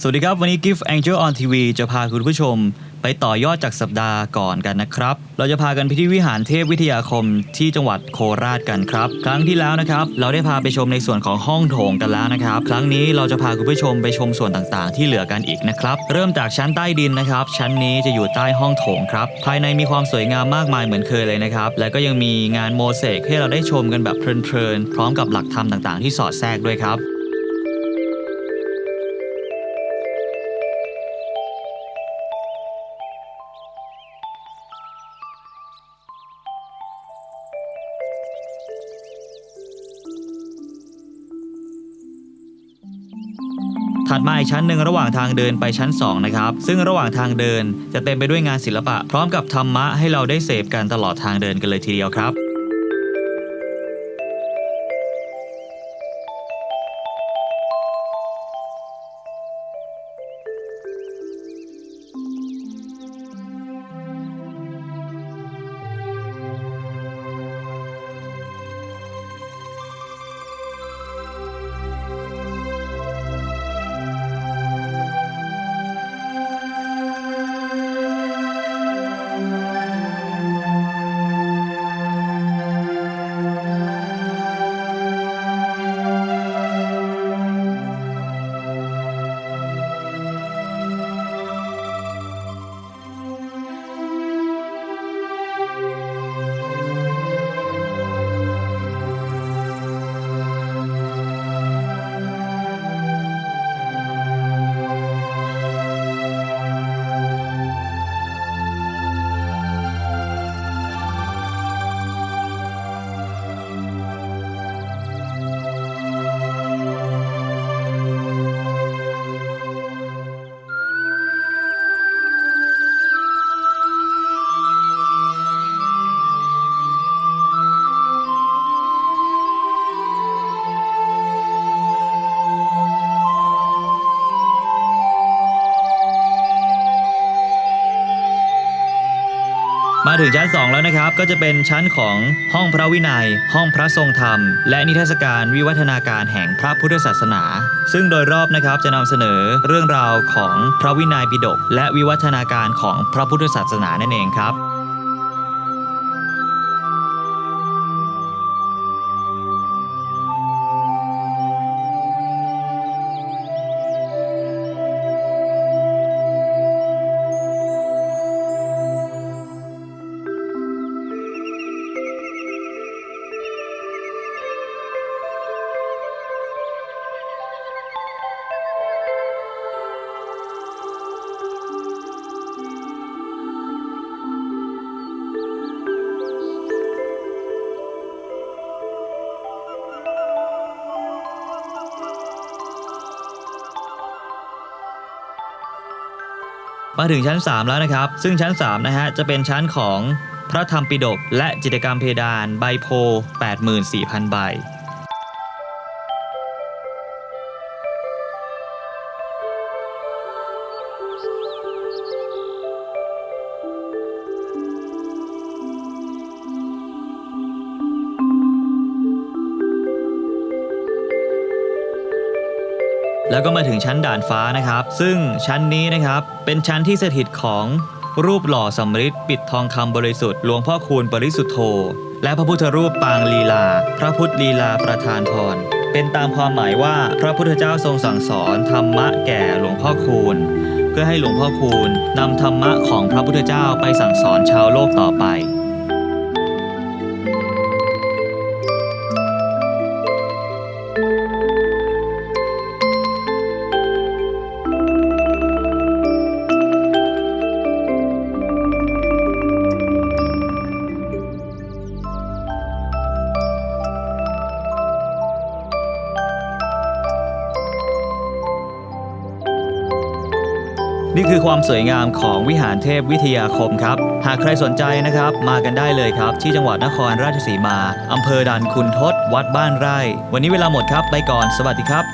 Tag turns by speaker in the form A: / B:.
A: สวัสดีครับ วันนี้ Gift Angel on TV จะพาคุณผู้ชม ไปต่อยอดจากสัปดาห์ก่อนกันนะครับ เราจะพากันไปที่วิหารเทพวิทยาคมที่จังหวัดโคราชกันครับ ครั้งที่แล้วนะครับ เราได้พาไปชมในส่วนของห้องโถงกันแล้วนะครับ ครั้งนี้เราจะพาคุณผู้ชมไปชมส่วนต่างๆ ที่เหลือกันอีกนะครับ เริ่มจากชั้นใต้ดินนะครับ ชั้นนี้จะอยู่ใต้ห้องโถงครับ ภายในมีความสวยงามมากมายเหมือนเคยเลยนะครับ และก็ยังมีงานโมเสกให้เราได้ชมกันแบบเพลินๆ พร้อมกับหลักธรรมต่างๆ ที่สอดแทรกด้วยครับ ถัดมาอีกชั้นหนึ่งระหว่างทางเดินไปชั้น 2 นะครับ ซึ่งระหว่างทางเดินจะเต็มไปด้วยงานศิลปะ พร้อมกับธรรมะให้เราได้เสพกันตลอดทางเดินกันเลยทีเดียวครับ ถึงชั้น 2 แล้วนะครับ ก็จะเป็นชั้นของห้องพระวินัย ห้องพระทรงธรรม และนิทรรศการวิวัฒนาการแห่งพระพุทธศาสนา ซึ่งโดยรอบนะครับจะนำเสนอเรื่องราวของพระวินัยปิฎกและวิวัฒนาการของพระพุทธศาสนานั่นเองครับ มาถึงชั้น 3 แล้วนะครับ ซึ่งชั้น3นะฮะจะเป็นชั้นของพระธรรมปิฎกและจิตรกรรมเพดานใบโพ 84,000 ใบ แล้วก็มาถึงชั้นด่านฟ้านะครับ ซึ่งชั้นนี้นะครับเป็นชั้นที่สถิตของรูปหล่อสำริดปิดทองคำบริสุทธิ์หลวงพ่อคูณปริสุทธโธ และพระพุทธรูปปางลีลา พระพุทธลีลาประธานพรเป็นตามความหมายว่าพระพุทธเจ้าทรงสั่งสอนธรรมะแก่หลวงพ่อคูณ เพื่อให้หลวงพ่อคูณนำธรรมะของพระพุทธเจ้าไปสั่งสอนชาวโลกต่อไป นี่คือความสวยงามของวิหารเทพวิทยาคมครับ หากใครสนใจนะครับ มากันได้เลยครับ ที่จังหวัดนครราชสีมา อำเภอด่านคุณทศ วัดบ้านไร่ วันนี้เวลาหมดครับ ไปก่อน สวัสดีครับ